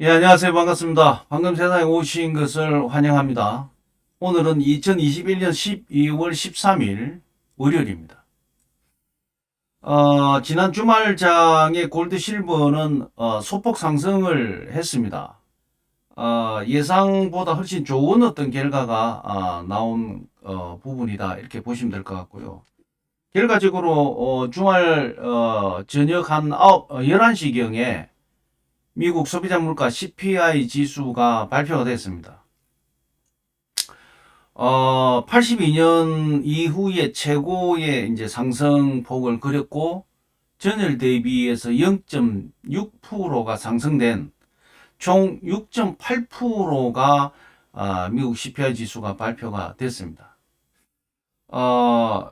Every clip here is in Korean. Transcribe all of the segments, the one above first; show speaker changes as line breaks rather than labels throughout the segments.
예, 안녕하세요. 반갑습니다. 방금 세상에 오신 것을 환영합니다. 오늘은 2021년 12월 13일 월요일입니다. 어, 지난 주말장의 골드 실버는 어, 소폭 상승을 했습니다. 어, 예상보다 훨씬 좋은 어떤 결과가 아, 나온 어, 부분이다 이렇게 보시면 될 것 같고요. 결과적으로 어, 주말 어, 저녁 한 9, 11시경에 미국 소비자 물가 CPI 지수가 발표가 됐습니다. 어, 82년 이후에 최고의 이제 상승폭을 그렸고 전일 대비해서 0.6%가 상승된 총 6.8%가 아, 미국 CPI 지수가 발표가 됐습니다. 어,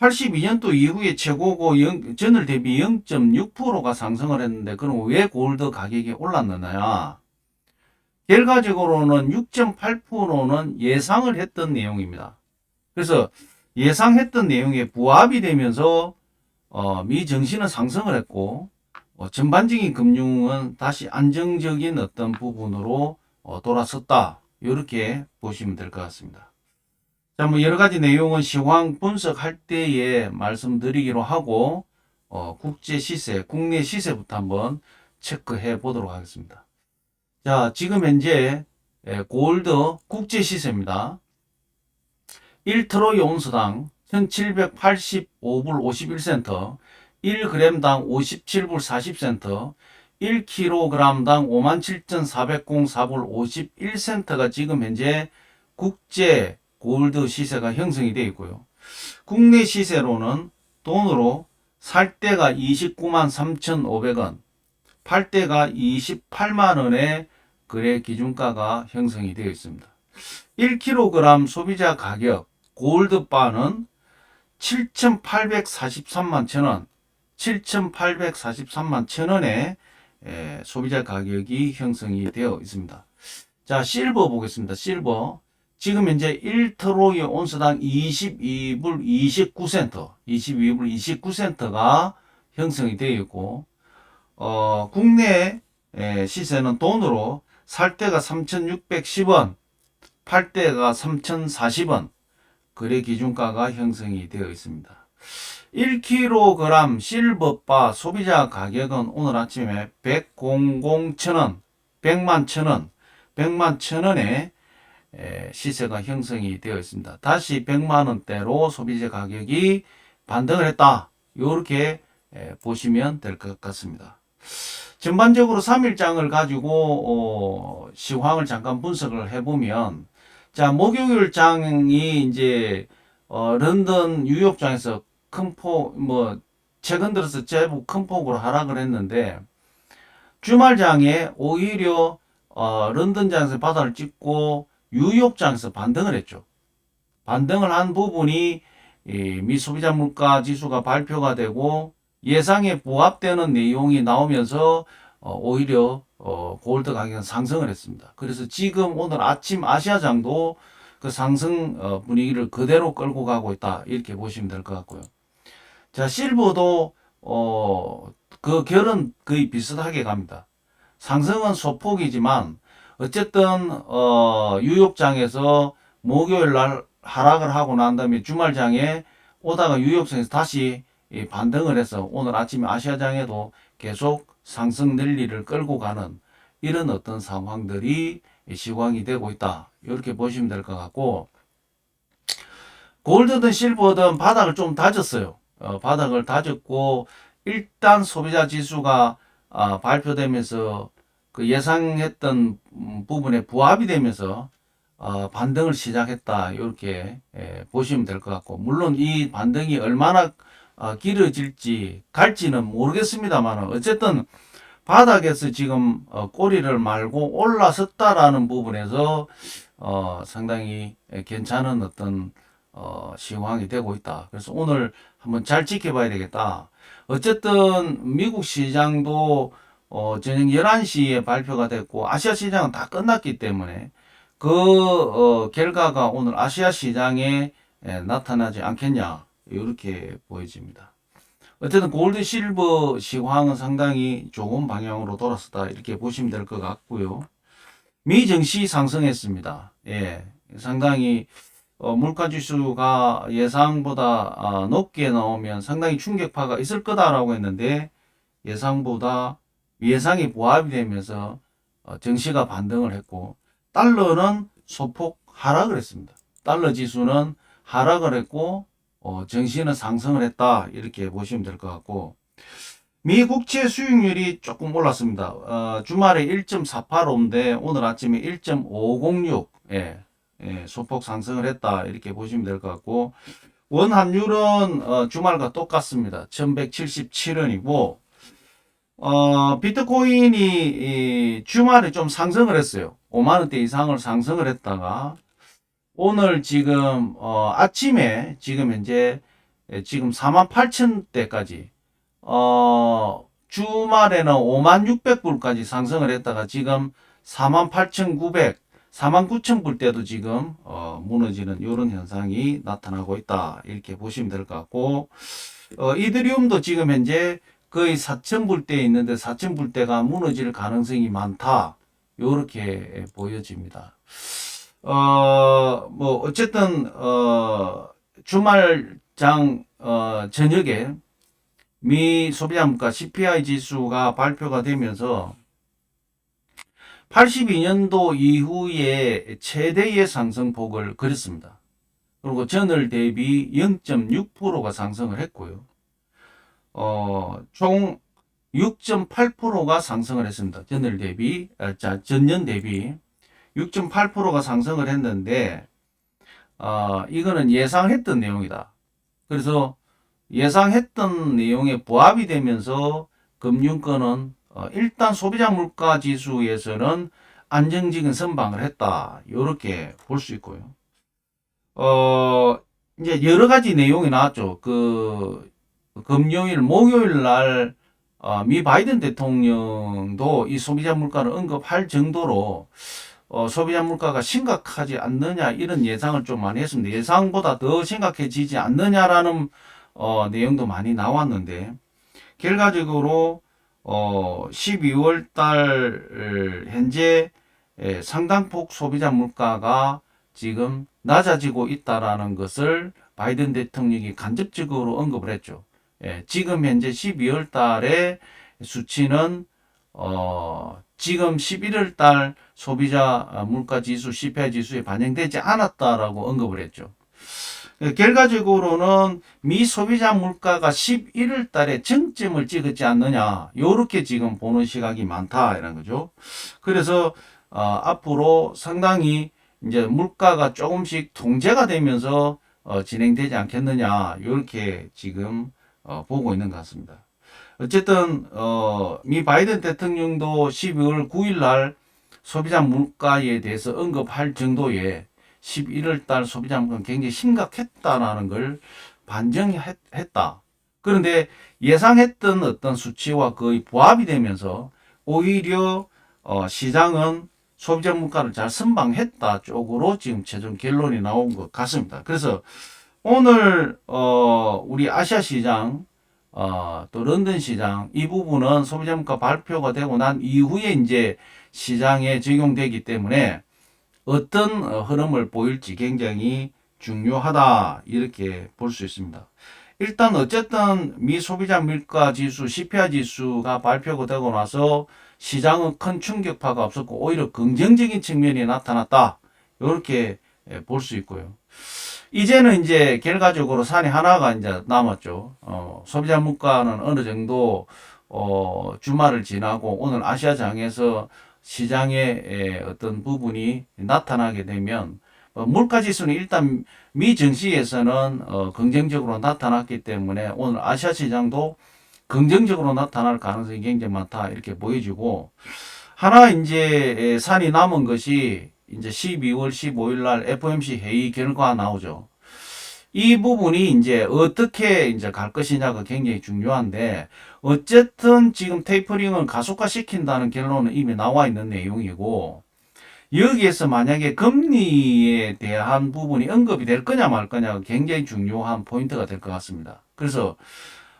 82년도 이후에 최고고 영- 전일 대비 0.6%가 상승을 했는데 그럼 왜 골드 가격이 올랐느냐? 결과적으로는 6.8%는 예상을 했던 내용입니다. 그래서 예상했던 내용에 부합이 되면서 어, 미 증시는 상승을 했고 어, 전반적인 금융은 다시 안정적인 어떤 부분으로 어, 돌아섰다. 이렇게 보시면 될 것 같습니다. 자, 뭐 여러 가지 내용은 시황 분석할 때에 말씀드리기로 하고 어, 국제 시세, 국내 시세부터 한번 체크해 보도록 하겠습니다. 자, 지금 현재 예, 골드 국제 시세입니다. 1트로이 온스당 1785불 51센트, 1g당 57불 40센트, 1kg당 57,404불 51센트가 지금 현재 국제 골드 시세가 형성이 되어 있고요. 국내 시세로는 돈으로 살 때가 29만 3,500원, 팔 때가 28만 원의 거래 기준가가 형성이 되어 있습니다. 1kg 소비자 가격 골드바는 7,843만 천원, 7,843만 천원의 에, 소비자 가격이 형성이 되어 있습니다. 자, 실버 보겠습니다. 실버. 지금 현재 1트로이 온스당 22불 29센트, 22불 29센트가 형성이 되어 있고, 어, 국내 에, 시세는 돈으로 살 때가 3,610원, 팔 때가 3,040원, 거래 기준가가 형성이 되어 있습니다. 1kg 실버바 소비자 가격은 오늘 아침에 100,000원, 100만 천 원, 100만 천원의 에, 시세가 형성이 되어 있습니다. 다시 100만 원대로 소비자 가격이 반등을 했다. 이렇게 보시면 될 것 같습니다. 전반적으로 3일장을 가지고 어, 시황을 잠깐 분석을 해보면 자 목요일 장이 이제 어, 런던 뉴욕장에서 큰 폭 뭐 최근 들어서 제법 큰 폭으로 하락을 했는데 주말장에 오히려 어, 런던장에서 바닥을 찍고 뉴욕장에서 반등을 했죠. 반등을 한 부분이 이 미 소비자 물가 지수가 발표가 되고 예상에 부합되는 내용이 나오면서 어, 오히려 어, 골드 가격은 상승을 했습니다. 그래서 지금 오늘 아침 아시아장도 그 상승 어, 분위기를 그대로 끌고 가고 있다 이렇게 보시면 될 것 같고요. 자 실버도 어, 그 결은 거의 비슷하게 갑니다. 상승은 소폭이지만 어쨌든 어, 뉴욕장에서 목요일 날 하락을 하고 난 다음에 주말장에 오다가 뉴욕장에서 다시 이 반등을 해서 오늘 아침에 아시아장에도 계속 상승 랠리를 끌고 가는 이런 어떤 상황들이 시황이 되고 있다. 이렇게 보시면 될 것 같고 골드든 실버든 바닥을 좀 다졌어요. 어, 바닥을 다졌고 일단 소비자 지수가 아, 발표되면서 그 예상했던 음, 부분에 부합이 되면서 어, 반등을 시작했다. 이렇게 예, 보시면 될 것 같고 물론 이 반등이 얼마나 어, 길어질지 갈지는 모르겠습니다만 어쨌든 바닥에서 지금 어, 꼬리를 말고 올라섰다라는 부분에서 어, 상당히 괜찮은 어떤 어, 시황이 되고 있다. 그래서 오늘 한번 잘 지켜봐야 되겠다. 어쨌든 미국 시장도 어, 저녁 11시에 발표가 됐고 아시아 시장은 다 끝났기 때문에 그 어, 결과가 오늘 아시아 시장에 에, 나타나지 않겠냐 이렇게 보여집니다. 어쨌든 골드 실버 시황은 상당히 좋은 방향으로 돌았었다 이렇게 보시면 될 것 같고요. 미 증시 상승했습니다. 예, 상당히 어, 물가 지수가 예상보다 아, 높게 나오면 상당히 충격파가 있을 거다라고 했는데 예상보다 예상이 보합이 되면서 어, 증시가 반등을 했고 달러는 소폭 하락을 했습니다. 달러 지수는 하락을 했고 어, 증시는 상승을 했다 이렇게 보시면 될 것 같고 미 국채 수익률이 조금 올랐습니다. 어, 주말에 1.48인데 오늘 아침에 1.506 예, 예, 소폭 상승을 했다 이렇게 보시면 될 것 같고 원 환율은 어, 주말과 똑같습니다. 1177원이고 어, 비트코인이 이 주말에 좀 상승을 했어요. 5만 원대 이상을 상승을 했다가 오늘 지금 어, 아침에 지금 현재 예, 지금 4만 8천 대까지 어, 주말에는 5만 600불까지 상승을 했다가 지금 4만 8,900, 4만 9천 불 때도 지금 어, 무너지는 이런 현상이 나타나고 있다. 이렇게 보시면 될 것 같고 어, 이드리움도 지금 현재 거의 4천 불대에 있는데 4천 불대가 무너질 가능성이 많다. 이렇게 보여집니다. 어, 뭐 어쨌든 어, 주말장 어, 저녁에 미 소비자 물가 CPI 지수가 발표가 되면서 82년도 이후에 최대의 상승폭을 그렸습니다. 그리고 전월 대비 0.6%가 상승을 했고요. 어, 총 6.8%가 상승을 했습니다. 전월 대비, 아, 자, 전년 대비 6.8%가 상승을 했는데, 어, 이거는 예상했던 내용이다. 그래서 예상했던 내용에 부합이 되면서 금융권은 어, 일단 소비자 물가 지수에서는 안정적인 선방을 했다. 이렇게 볼 수 있고요. 어, 이제 여러 가지 내용이 나왔죠. 그 금요일, 목요일 날 어, 미 바이든 대통령도 이 소비자 물가를 언급할 정도로 어, 소비자 물가가 심각하지 않느냐 이런 예상을 좀 많이 했습니다. 예상보다 더 심각해지지 않느냐라는 어, 내용도 많이 나왔는데 결과적으로 어, 12월 달 현재 에, 상당폭 소비자 물가가 지금 낮아지고 있다라는 것을 바이든 대통령이 간접적으로 언급을 했죠. 예, 지금 현재 12월 달의 수치는 어, 지금 11월 달 소비자 물가 지수, CPI 지수에 반영되지 않았다라고 언급을 했죠. 예, 결과적으로는 미 소비자 물가가 11월 달에 정점을 찍었지 않느냐. 요렇게 지금 보는 시각이 많다. 이런 거죠. 그래서, 어, 앞으로 상당히 이제 물가가 조금씩 통제가 되면서 어, 진행되지 않겠느냐. 요렇게 지금 어, 보고 있는 것 같습니다. 어쨌든, 어, 미 바이든 대통령도 12월 9일 날 소비자 물가에 대해서 언급할 정도의 11월 달 소비자 물가는 굉장히 심각했다라는 걸 반증했다. 그런데 예상했던 어떤 수치와 거의 부합이 되면서 오히려 어, 시장은 소비자 물가를 잘 선방했다 쪽으로 지금 최종 결론이 나온 것 같습니다. 그래서 오늘 어, 우리 아시아 시장 어, 또 런던 시장 이 부분은 소비자 물가 발표가 되고 난 이후에 이제 시장에 적용되기 때문에 어떤 어, 흐름을 보일지 굉장히 중요하다 이렇게 볼 수 있습니다. 일단 어쨌든 미 소비자 물가 지수 CPI 지수가 발표가 되고 나서 시장은 큰 충격파가 없었고 오히려 긍정적인 측면이 나타났다 이렇게 예, 볼수 있고요. 이제는 이제 결과적으로 산이 하나가 이제 남았죠. 어, 소비자 물가는 어느 정도 어, 주말을 지나고 오늘 아시아장에서 시장의 어떤 부분이 나타나게 되면 어, 물가 지수는 일단 미 증시에서는 어, 긍정적으로 나타났기 때문에 오늘 아시아 시장도 긍정적으로 나타날 가능성이 굉장히 많다 이렇게 보여지고 하나 이제 산이 남은 것이 이제 12월 15일 날 FOMC 회의 결과 나오죠. 이 부분이 이제 어떻게 이제 갈 것이냐가 굉장히 중요한데 어쨌든 지금 테이퍼링을 가속화 시킨다는 결론은 이미 나와 있는 내용이고 여기에서 만약에 금리에 대한 부분이 언급이 될 거냐 말 거냐가 굉장히 중요한 포인트가 될 것 같습니다. 그래서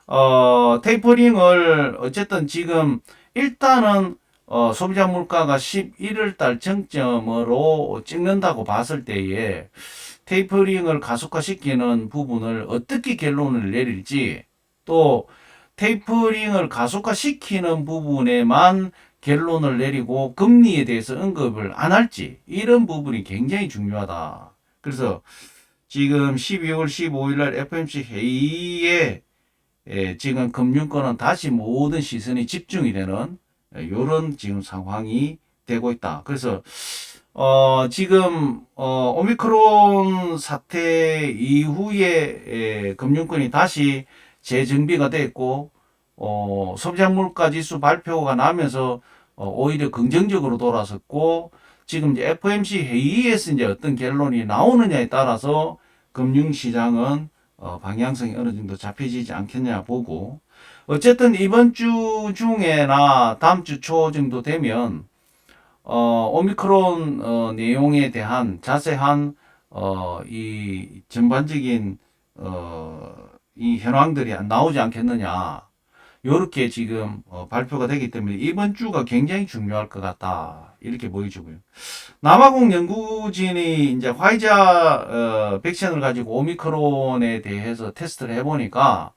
어, 테이퍼링을 어쨌든 지금 일단은 어, 소비자 물가가 11월 달 정점으로 찍는다고 봤을 때에 테이퍼링을 가속화시키는 부분을 어떻게 결론을 내릴지 또 테이퍼링을 가속화시키는 부분에만 결론을 내리고 금리에 대해서 언급을 안 할지 이런 부분이 굉장히 중요하다. 그래서 지금 12월 15일 날 FMC 회의에 에, 지금 금융권은 다시 모든 시선이 집중이 되는 이런 지금 상황이 되고 있다. 그래서 어, 지금 어, 오미크론 사태 이후에 에, 금융권이 다시 재정비가 됐고 어, 소비자 물가 지수 발표가 나면서 어, 오히려 긍정적으로 돌아섰고 지금 이제 FMC 회의에서 이제 어떤 결론이 나오느냐에 따라서 금융시장은 어, 방향성이 어느 정도 잡혀지지 않겠냐 보고 어쨌든 이번 주 중에나 다음 주 초 정도 되면 어, 오미크론 어, 내용에 대한 자세한 어, 이 전반적인 어, 이 현황들이 나오지 않겠느냐 요렇게 지금 어, 발표가 되기 때문에 이번 주가 굉장히 중요할 것 같다 이렇게 보여지고요. 남아공 연구진이 이제 화이자 어, 백신을 가지고 오미크론에 대해서 테스트를 해보니까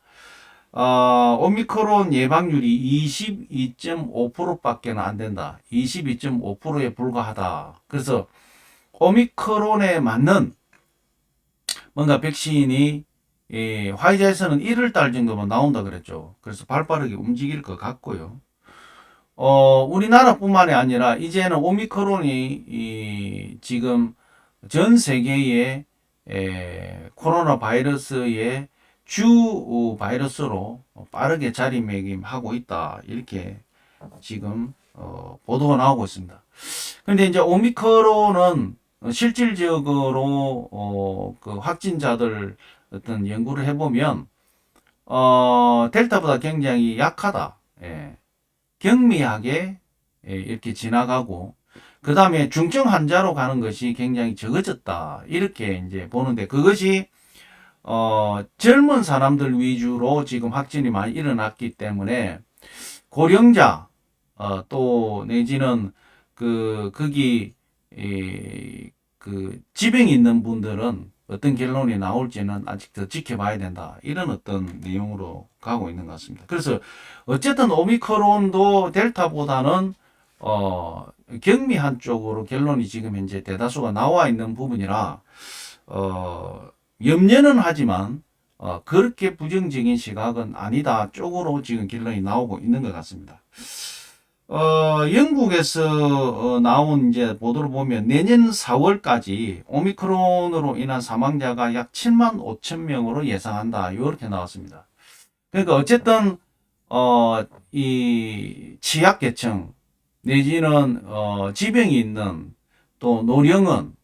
어, 오미크론 예방률이 22.5%밖에 안 된다. 22.5%에 불과하다. 그래서 오미크론에 맞는 뭔가 백신이 이 화이자에서는 1월 달 정도만 나온다 그랬죠. 그래서 발빠르게 움직일 것 같고요. 어, 우리나라뿐만이 아니라 이제는 오미크론이 이 지금 전 세계의 에, 코로나 바이러스의 주 바이러스로 빠르게 자리매김하고 있다. 이렇게 지금 어, 보도가 나오고 있습니다. 근데 이제 오미크론은 실질적으로 어, 그 확진자들 어떤 연구를 해보면 어, 델타보다 굉장히 약하다. 예. 경미하게 예, 이렇게 지나가고 그 다음에 중증 환자로 가는 것이 굉장히 적어졌다. 이렇게 이제 보는데 그것이 어, 젊은 사람들 위주로 지금 확진이 많이 일어났기 때문에 고령자 어, 또 내지는 그 거기 이, 그 지병이 있는 분들은 어떤 결론이 나올지는 아직 더 지켜봐야 된다. 이런 어떤 내용으로 가고 있는 것 같습니다. 그래서 어쨌든 오미크론도 델타보다는 어, 경미한 쪽으로 결론이 지금 현재 대다수가 나와 있는 부분이라 어, 염려는 하지만 어, 그렇게 부정적인 시각은 아니다 쪽으로 지금 결론이 나오고 있는 것 같습니다. 어, 영국에서 어, 나온 이제 보도를 보면 내년 4월까지 오미크론으로 인한 사망자가 약 7만 5천 명으로 예상한다. 이렇게 나왔습니다. 그러니까 어쨌든 어, 이 취약계층 내지는 어, 지병이 있는 또 노령은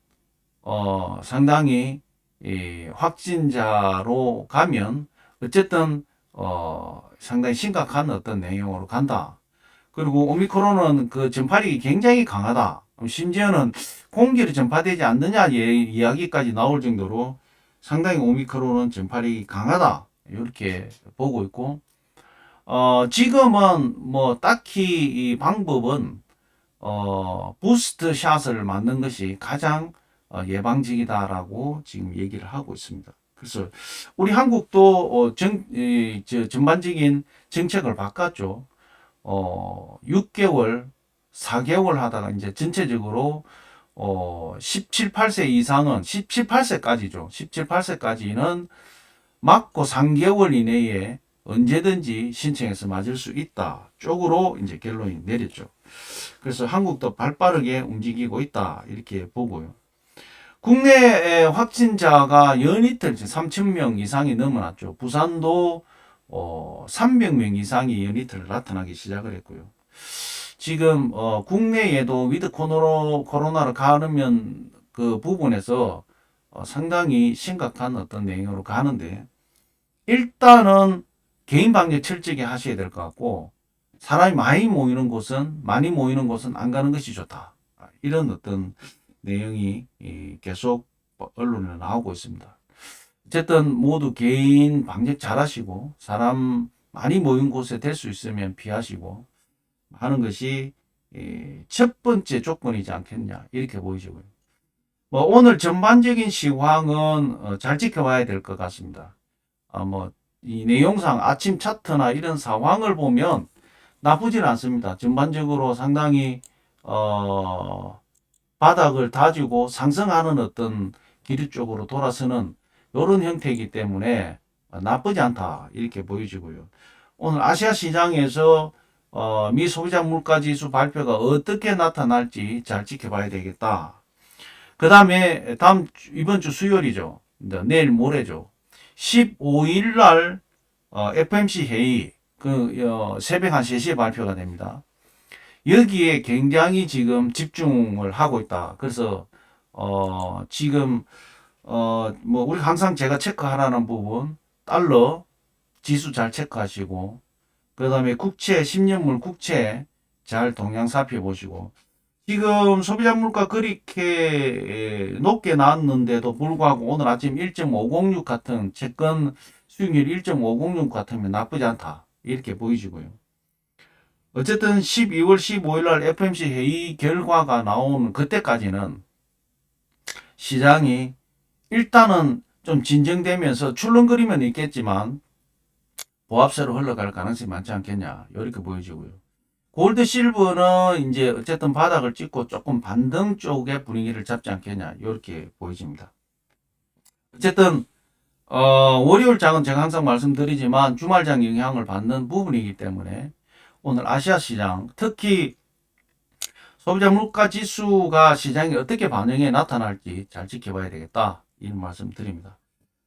어, 상당히 이 확진자로 가면 어쨌든 어, 상당히 심각한 어떤 내용으로 간다. 그리고 오미크론은 그 전파력이 굉장히 강하다. 심지어는 공기로 전파되지 않느냐 예, 이야기까지 나올 정도로 상당히 오미크론은 전파력이 강하다. 이렇게 보고 있고, 어, 지금은 뭐 딱히 이 방법은, 어, 부스트 샷을 맞는 것이 가장 어, 예방적이다라고 지금 얘기를 하고 있습니다. 그래서 우리 한국도 어, 정, 전반적인 정책을 바꿨죠. 어, 6개월, 4개월 하다가 이제 전체적으로 어, 17, 8세 이상은 17, 8세까지죠. 17, 8세까지는 맞고 3개월 이내에 언제든지 신청해서 맞을 수 있다. 쪽으로 이제 결론이 내렸죠. 그래서 한국도 발빠르게 움직이고 있다. 이렇게 보고요. 국내 확진자가 연이틀 3,000명 이상이 넘어났죠. 부산도 어, 300명 이상이 연이틀 나타나기 시작을 했고요. 지금 어, 국내에도 위드 코로나, 코로나를 가르면 그 부분에서 어, 상당히 심각한 어떤 내용으로 가는데 일단은 개인 방역 철저히 하셔야 될 것 같고 사람이 많이 모이는 곳은 많이 모이는 곳은 안 가는 것이 좋다. 이런 어떤 내용이 계속 언론에 나오고 있습니다. 어쨌든 모두 개인 방역 잘 하시고 사람 많이 모인 곳에 될 수 있으면 피하시고 하는 것이 이, 첫 번째 조건이지 않겠냐 이렇게 보이시고요. 뭐 오늘 전반적인 시황은 어, 잘 지켜봐야 될 것 같습니다. 아, 뭐, 이 내용상 아침 차트나 이런 상황을 보면 나쁘지는 않습니다. 전반적으로 상당히, 어, 바닥을 다지고 상승하는 어떤 기류 쪽으로 돌아서는 이런 형태이기 때문에 나쁘지 않다. 이렇게 보여지고요. 오늘 아시아 시장에서 어, 미 소비자 물가 지수 발표가 어떻게 나타날지 잘 지켜봐야 되겠다. 그 다음에 다음 주- 이번 주 수요일이죠. 내일 모레죠. 15일 날 어, FMC 회의 그 어, 새벽 한 3시에 발표가 됩니다. 여기에 굉장히 지금 집중을 하고 있다. 그래서 어, 지금 어, 뭐 우리 항상 제가 체크하라는 부분 달러 지수 잘 체크하시고 그다음에 국채 10년물 국채 잘 동향 살펴보시고 지금 소비자 물가 그렇게 높게 나왔는데도 불구하고 오늘 아침 1.506 같은 채권 수익률 1.506 같으면 나쁘지 않다. 이렇게 보이시고요. 어쨌든 12월 15일 날 FMC 회의 결과가 나오는 그때까지는 시장이 일단은 좀 진정되면서 출렁거리면 있겠지만 보합세로 흘러갈 가능성이 많지 않겠냐. 이렇게 보여지고요. 골드 실버는 이제 어쨌든 바닥을 찍고 조금 반등 쪽의 분위기를 잡지 않겠냐 이렇게 보여집니다. 어쨌든 어, 월요일 장은 제가 항상 말씀드리지만 주말장 영향을 받는 부분이기 때문에 오늘 아시아 시장 특히 소비자 물가 지수가 시장에 어떻게 반영해 나타날지 잘 지켜봐야 되겠다 이런 말씀 드립니다.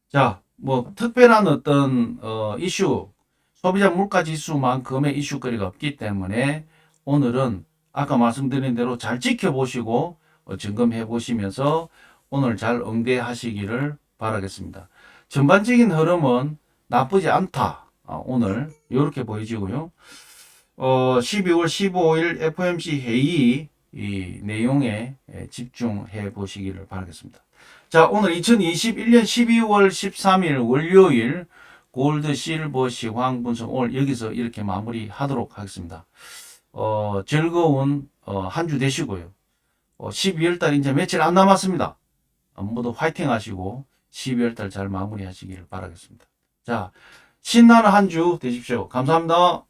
자, 뭐 특별한 어떤 어, 이슈 소비자 물가 지수만큼의 이슈거리가 없기 때문에 오늘은 아까 말씀드린 대로 잘 지켜보시고 어, 점검해 보시면서 오늘 잘 응대하시기를 바라겠습니다. 전반적인 흐름은 나쁘지 않다. 어, 오늘 이렇게 보여지고요. 어, 12월 15일 FOMC 회의 이 내용에 예, 집중해 보시기를 바라겠습니다. 자, 오늘 2021년 12월 13일 월요일 골드, 실버, 시황 분석 오늘 여기서 이렇게 마무리하도록 하겠습니다. 어, 즐거운 어, 한 주 되시고요. 어, 12월 달 이제 며칠 안 남았습니다. 어, 모두 화이팅 하시고 12월 달 잘 마무리하시기를 바라겠습니다. 자, 신나는 한 주 되십시오. 감사합니다.